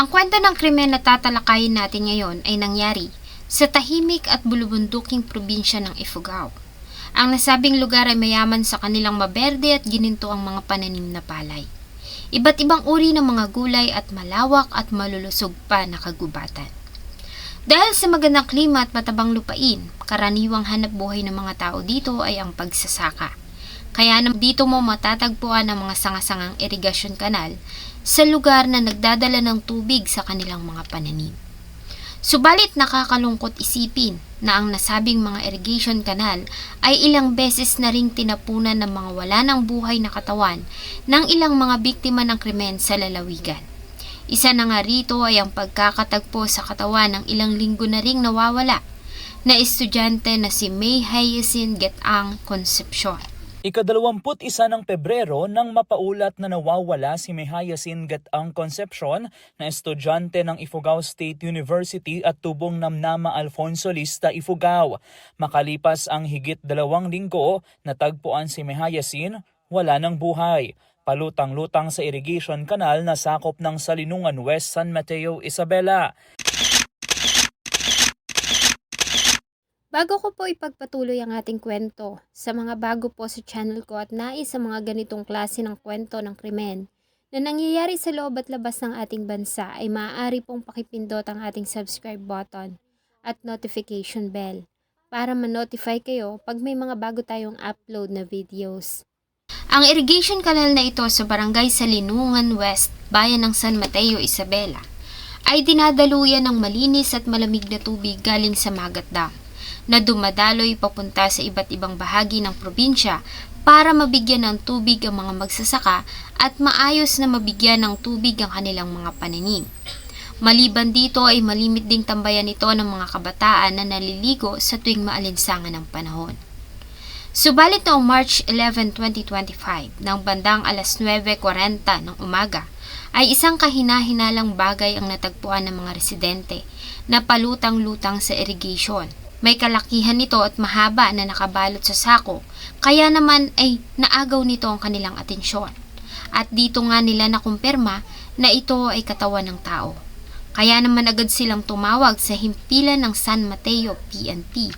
Ang kwento ng krimen na tatalakayin natin ngayon ay nangyari sa tahimik at bulubunduking probinsya ng Ifugao. Ang nasabing lugar ay mayaman sa kanilang maberde at gininto ang mga pananim na palay. Iba't ibang uri ng mga gulay at malawak at malulusog pa na kagubatan. Dahil sa magandang klima at matabang lupain, karaniwang hanap buhay ng mga tao dito ay ang pagsasaka. Kaya dito mo matatagpuan ang mga sangasangang irigasyon kanal sa lugar na nagdadala ng tubig sa kanilang mga pananim. Subalit nakakalungkot isipin na ang nasabing mga irrigation canal ay ilang beses na ring tinapunan ng mga wala ng buhay na katawan ng ilang mga biktima ng krimen sa lalawigan. Isa na nga rito ay ang pagkakatagpo sa katawan ng ilang linggo na ring nawawala na estudyante na si May Hyacinth Getang Concepcion. Ikadalawamput isa ng Pebrero nang mapaulat na nawawala si Mehayasin Gatang Concepcion na estudyante ng Ifugao State University at tubong Namnama Alfonso Lista, Ifugao. Makalipas ang higit dalawang linggo, natagpuan si Mehayasin, wala ng buhay. Palutang-lutang sa irrigation canal na sakop ng Salinungan West San Mateo, Isabela. Bago ko po ipagpatuloy ang ating kwento, sa mga bago po sa channel ko at nais sa mga ganitong klase ng kwento ng krimen na nangyayari sa loob at labas ng ating bansa ay maaari pong pakipindot ang ating subscribe button at notification bell para ma-notify kayo pag may mga bago tayong upload na videos. Ang irrigation canal na ito sa barangay Salinungan West, bayan ng San Mateo, Isabela, ay dinadaluyan ng malinis at malamig na tubig galing sa Magat Dam na dumadaloy papunta sa iba't ibang bahagi ng probinsya para mabigyan ng tubig ang mga magsasaka at maayos na mabigyan ng tubig ang kanilang mga pananim. Maliban dito ay malimit ding tambayan ito ng mga kabataan na naliligo sa tuwing maalinsangan ng panahon. Subalit noong March 11, 2025, ng bandang alas 9.40 ng umaga, ay isang kahina-hinalang bagay ang natagpuan ng mga residente na palutang-lutang sa irrigation may kalakihan nito at mahaba na nakabalot sa sako, kaya naman ay naagaw nito ang kanilang atensyon. At dito nga nila nakumpirma na ito ay katawan ng tao. Kaya naman agad silang tumawag sa himpilan ng San Mateo PNP.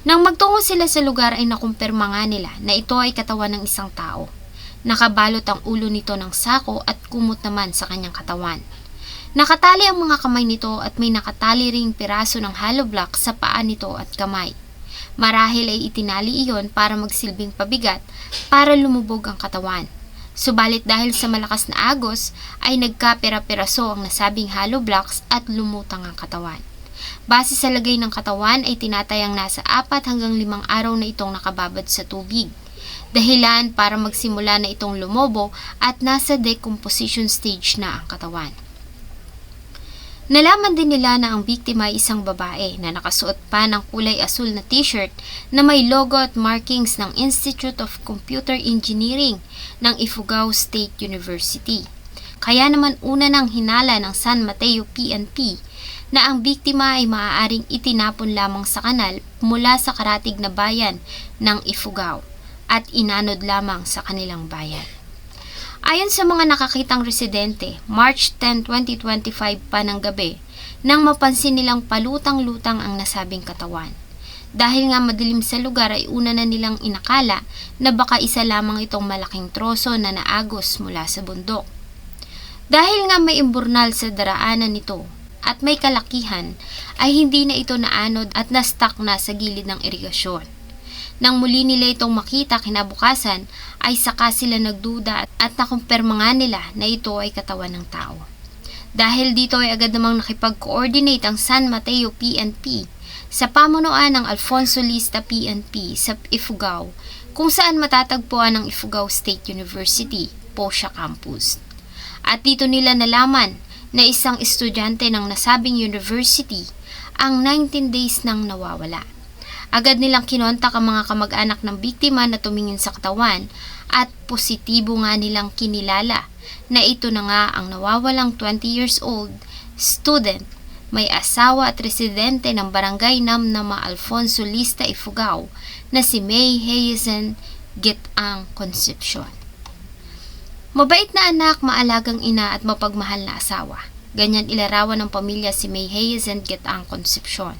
Nang magtungo sila sa lugar ay nakumpirma nga nila na ito ay katawan ng isang tao. Nakabalot ang ulo nito ng sako at kumot naman sa kanyang katawan. Nakatali ang mga kamay nito at may nakatali ring piraso ng hollow block sa paa nito at kamay. Marahil ay itinali iyon para magsilbing pabigat para lumubog ang katawan. Subalit dahil sa malakas na agos ay nagkapira-piraso ang nasabing hollow blocks at lumutang ang katawan. Base sa lagay ng katawan ay tinatayang nasa apat hanggang limang araw na itong nakababad sa tubig. Dahilan para magsimula na itong lumobo at nasa decomposition stage na ang katawan. Nalaman din nila na ang biktima ay isang babae na nakasuot pa ng kulay asul na t-shirt na may logo at markings ng Institute of Computer Engineering ng Ifugao State University. Kaya naman una nang hinala ng San Mateo PNP na ang biktima ay maaaring itinapon lamang sa kanal mula sa karatig na bayan ng Ifugao at inanod lamang sa kanilang bayan. Ayon sa mga nakakitang residente, March 10, 2025 pa ng gabi, nang mapansin nilang palutang-lutang ang nasabing katawan. Dahil nga madilim sa lugar ay una na nilang inakala na baka isa lamang itong malaking troso na naagos mula sa bundok. Dahil nga may imburnal sa daraanan nito at may kalakihan, ay hindi na ito naanod at na-stuck na sa gilid ng irigasyon. Nang muli nila itong makita kinabukasan, ay saka sila nagduda at nakumpirma nga nila na ito ay katawan ng tao. Dahil dito ay agad namang nakipag-coordinate ang San Mateo PNP sa pamunuan ng Alfonso Lista PNP sa Ifugao kung saan matatagpuan ang Ifugao State University, Posha Campus. At dito nila nalaman na isang estudyante ng nasabing university ang 19 days nang nawawala. Agad nilang kinontak ang mga kamag-anak ng biktima na tumingin sa katawan at positibo nga nilang kinilala na ito na nga ang nawawalang 20 years old student, may asawa at residente ng barangay Namnama Alfonso Lista Ifugao na si May Hazen Gitang Concepcion. Mabait na anak, maalagang ina at mapagmahal na asawa. Ganyan ilarawan ng pamilya si May Hayes and Getaang Concepcion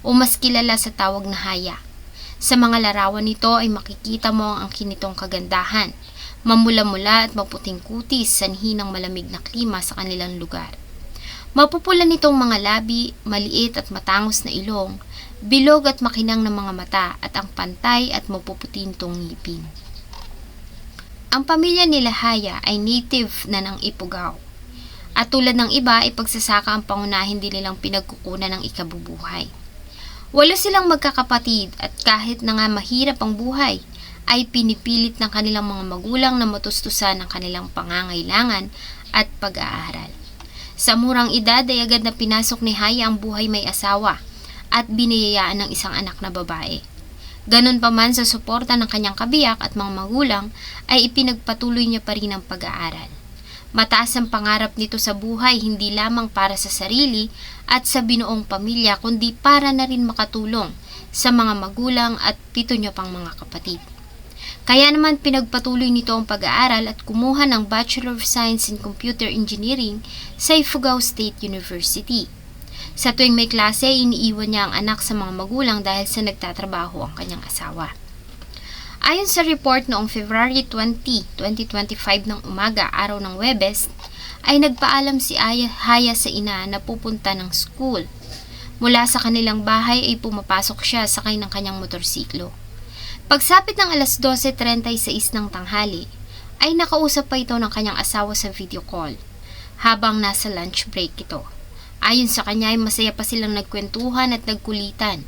o mas kilala sa tawag na Haya. Sa mga larawan nito ay makikita mo ang angkin nitong kagandahan, mamula-mula at maputing kutis sanhi ng malamig na klima sa kanilang lugar. Mapupula nitong mga labi, maliit at matangos na ilong, bilog at makinang na mga mata at ang pantay at mapuputi nitong ngipin. Ang pamilya nila Haya ay native na ng Ifugao. At tulad ng iba, ay pagsasaka ang pangunahin din nilang pinagkukunan ng ikabubuhay. Walo silang magkakapatid at kahit na nga mahirap ang buhay, ay pinipilit ng kanilang mga magulang na matustusan ang kanilang pangangailangan at pag-aaral. Sa murang edad ay agad na pinasok ni Haya ang buhay may asawa at biniyayaan ng isang anak na babae. Ganon pa man sa suporta ng kanyang kabiyak at mga magulang ay ipinagpatuloy niya pa rin ang pag-aaral. Mataas ang pangarap nito sa buhay hindi lamang para sa sarili at sa binuong pamilya kundi para na rin makatulong sa mga magulang at pito niya pang mga kapatid. Kaya naman pinagpatuloy nito ang pag-aaral at kumuha ng Bachelor of Science in Computer Engineering sa Ifugao State University. Sa tuwing may klase, iniiwan niya ang anak sa mga magulang dahil sa nagtatrabaho ang kanyang asawa. Ayon sa report noong February 20, 2025 ng umaga, araw ng Webes, ay nagpaalam si Aya Haya sa ina na pupunta ng school. Mula sa kanilang bahay ay pumapasok siya sakay ng kanyang motorsiklo. Pagsapit ng alas 12.36 ng tanghali, ay nakausap pa ito ng kanyang asawa sa video call habang nasa lunch break ito. Ayon sa kanya ay masaya pa silang nagkwentuhan at nagkulitan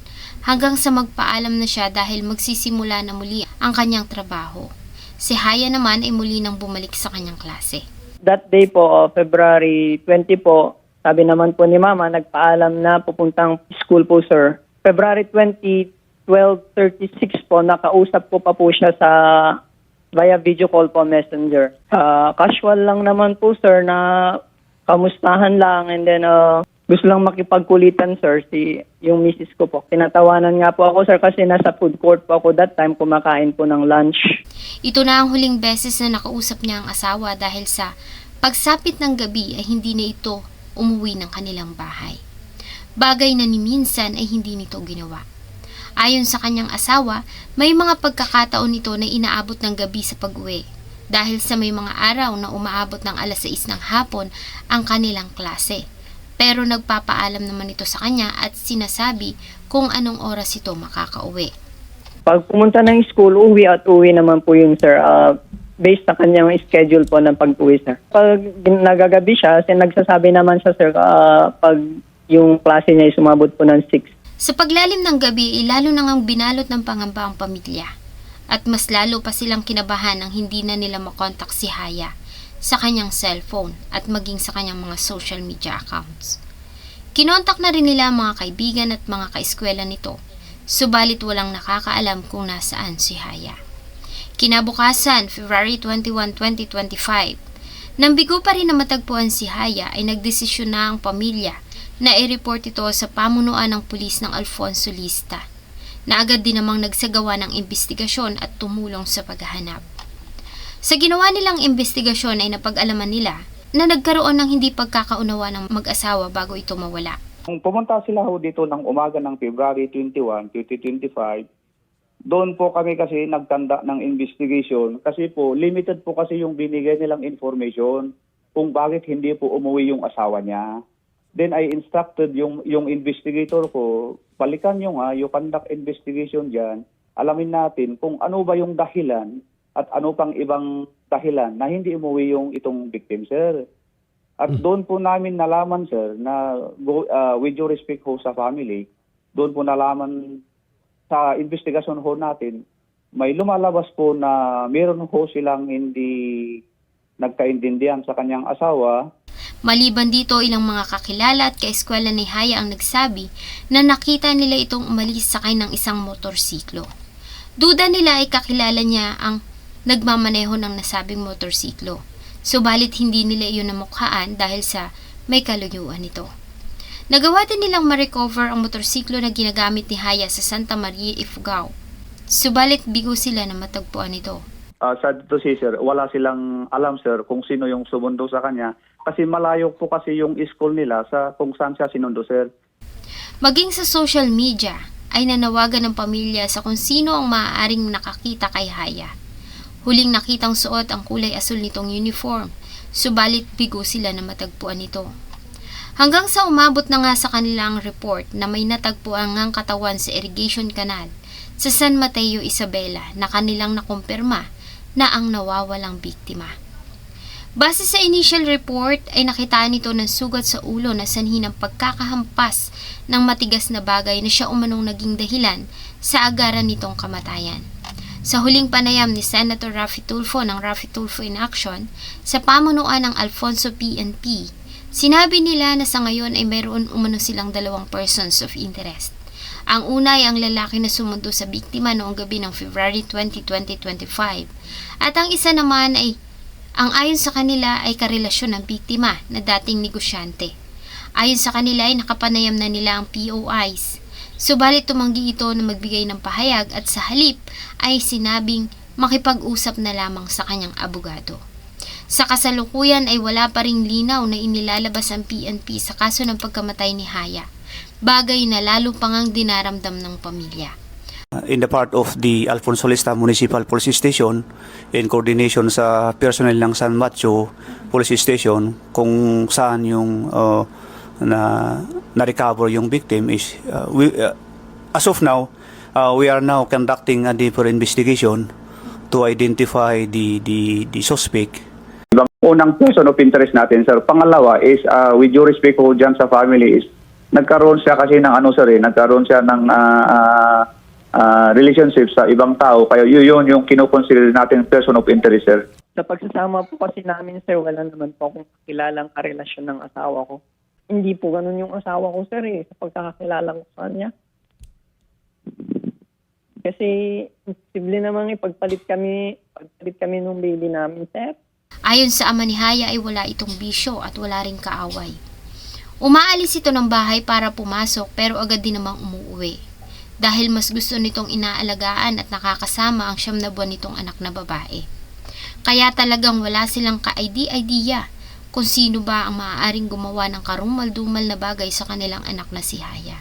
hanggang sa magpaalam na siya dahil magsisimula na muli ang kanyang trabaho. Si Haya naman ay muli nang bumalik sa kanyang klase. That day po, uh, February 20 po, sabi naman po ni Mama, nagpaalam na pupuntang school po, sir. February 20, 12.36 po, nakausap ko pa po siya sa via video call po messenger. Ah, casual lang naman po, sir, na kamustahan lang and then uh, gusto lang makipagkulitan, sir, si yung misis ko po. Tinatawanan nga po ako, sir, kasi nasa food court po ako that time, kumakain po ng lunch. Ito na ang huling beses na nakausap niya ang asawa dahil sa pagsapit ng gabi ay hindi na ito umuwi ng kanilang bahay. Bagay na ni minsan ay hindi nito ginawa. Ayon sa kanyang asawa, may mga pagkakataon nito na inaabot ng gabi sa pag-uwi dahil sa may mga araw na umaabot ng alas 6 ng hapon ang kanilang klase. Pero nagpapaalam naman ito sa kanya at sinasabi kung anong oras ito makakauwi. Pag pumunta ng school, uwi at uwi naman po yun, sir. Ah, based sa kanyang schedule po ng pag-uwi, sir. Pag nagagabi siya, sin nagsasabi naman siya, sir, ah, pag yung klase niya ay sumabot po ng 6. Sa paglalim ng gabi, ay lalo nang ang binalot ng pangamba ang pamilya. At mas lalo pa silang kinabahan nang hindi na nila makontak si Haya sa kanyang cellphone at maging sa kanyang mga social media accounts. Kinontak na rin nila ang mga kaibigan at mga kaeskwela nito, subalit walang nakakaalam kung nasaan si Haya. Kinabukasan, February 21, 2025, nang bigo pa rin na matagpuan si Haya ay nagdesisyon na ang pamilya na i-report ito sa pamunuan ng pulis ng Alfonso Lista na agad din namang nagsagawa ng investigasyon at tumulong sa paghahanap. Sa ginawa nilang investigasyon ay napag-alaman nila na nagkaroon ng hindi pagkakaunawa ng mag-asawa bago ito mawala. Nung pumunta sila ho dito ng umaga ng February 21, 2025, doon po kami kasi nagtanda ng investigation kasi po limited po kasi yung binigay nilang information kung bakit hindi po umuwi yung asawa niya. Then I instructed yung yung investigator ko, balikan nyo nga, you conduct investigation dyan, alamin natin kung ano ba yung dahilan at ano pang ibang dahilan na hindi umuwi yung itong victim, sir. At doon po namin nalaman, sir, na uh, with your respect ho sa family, doon po nalaman sa investigasyon ho natin, may lumalabas po na meron ho silang hindi nagkaintindihan sa kanyang asawa Maliban dito, ilang mga kakilala at kaeskwela ni Haya ang nagsabi na nakita nila itong umalis sakay ng isang motorsiklo. Duda nila ay kakilala niya ang nagmamaneho ng nasabing motorsiklo. Subalit hindi nila iyon namukhaan dahil sa may kaluyuan nito. Nagawa din nilang ma-recover ang motorsiklo na ginagamit ni Haya sa Santa Maria, Ifugao. Subalit bigo sila na matagpuan ito. uh, sad to say sir, wala silang alam sir kung sino yung sumundo sa kanya Kasi malayo po kasi yung school nila sa kung saan siya sinundo, sir. Maging sa social media ay nanawagan ng pamilya sa kung sino ang maaaring nakakita kay Haya. Huling nakitang suot ang kulay asul nitong uniform, subalit bigo sila na matagpuan nito. Hanggang sa umabot na nga sa kanilang report na may natagpuan ngang katawan sa irrigation canal sa San Mateo, Isabela na kanilang nakumpirma na ang nawawalang biktima. Base sa initial report ay nakitaan nito ng sugat sa ulo na sanhi ng pagkakahampas ng matigas na bagay na siya umanong naging dahilan sa agaran nitong kamatayan. Sa huling panayam ni Senator Raffy Tulfo ng Raffy Tulfo in Action sa pamunuan ng Alfonso PNP, sinabi nila na sa ngayon ay mayroon umano silang dalawang persons of interest. Ang una ay ang lalaki na sumundo sa biktima noong gabi ng February 20, 2025 at ang isa naman ay ang ayon sa kanila ay karelasyon ng biktima na dating negosyante. Ayon sa kanila ay nakapanayam na nila ang POIs. Subalit tumanggi ito na magbigay ng pahayag at sa halip ay sinabing makipag-usap na lamang sa kanyang abogado. Sa kasalukuyan ay wala pa ring linaw na inilalabas ang PNP sa kaso ng pagkamatay ni Haya, bagay na lalo pang ang dinaramdam ng pamilya. In the part of the Alfonso Lista Municipal Police Station in coordination sa personnel ng San Mateo Police Station kung saan yung uh, na na-recover yung victim is uh, we, uh, as of now uh, we are now conducting a deeper investigation to identify the the the suspect unang person of interest natin, sir. Pangalawa is, uh, with due respect po dyan sa family, is nagkaroon siya kasi ng ano, sir, eh, nagkaroon siya ng ah, ah, ah, relationship sa ibang tao. Kaya yun, yun yung kinukonsider natin person of interest, sir. Sa pagsasama po kasi namin, sir, wala naman po akong kilalang karelasyon ng asawa ko. Hindi po ganun yung asawa ko, sir, eh, sa pagkakakilala ko sa kanya. Kasi, posible namang ipagpalit kami, pagpalit kami nung baby namin, sir. Ayon sa ama ni Haya ay wala itong bisyo at wala ring kaaway. Umaalis ito ng bahay para pumasok pero agad din namang umuwi. Dahil mas gusto nitong inaalagaan at nakakasama ang siyam na buwan nitong anak na babae. Kaya talagang wala silang ka-idea kung sino ba ang maaaring gumawa ng karumal-dumal na bagay sa kanilang anak na si Haya.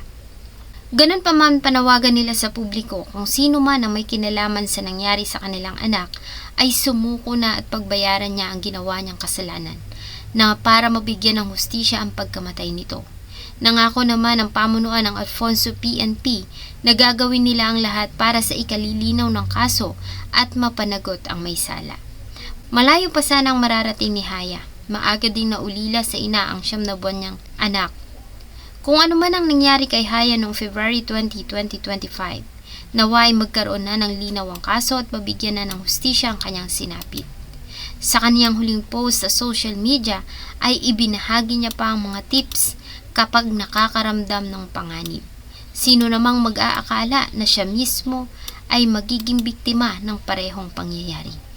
Ganun pa man panawagan nila sa publiko kung sino man ang may kinalaman sa nangyari sa kanilang anak ay sumuko na at pagbayaran niya ang ginawa niyang kasalanan na para mabigyan ng hustisya ang pagkamatay nito. Nangako naman ang pamunuan ng Alfonso PNP na gagawin nila ang lahat para sa ikalilinaw ng kaso at mapanagot ang may sala. Malayo pa sanang mararating ni Haya. Maaga ding naulila sa ina ang siyam na buwan niyang anak kung ano man ang nangyari kay Haya noong February 20, 2025, naway magkaroon na ng linaw ang kaso at mabigyan na ng hustisya ang kanyang sinapit. Sa kaniyang huling post sa social media ay ibinahagi niya pa ang mga tips kapag nakakaramdam ng panganib. Sino namang mag-aakala na siya mismo ay magiging biktima ng parehong pangyayari.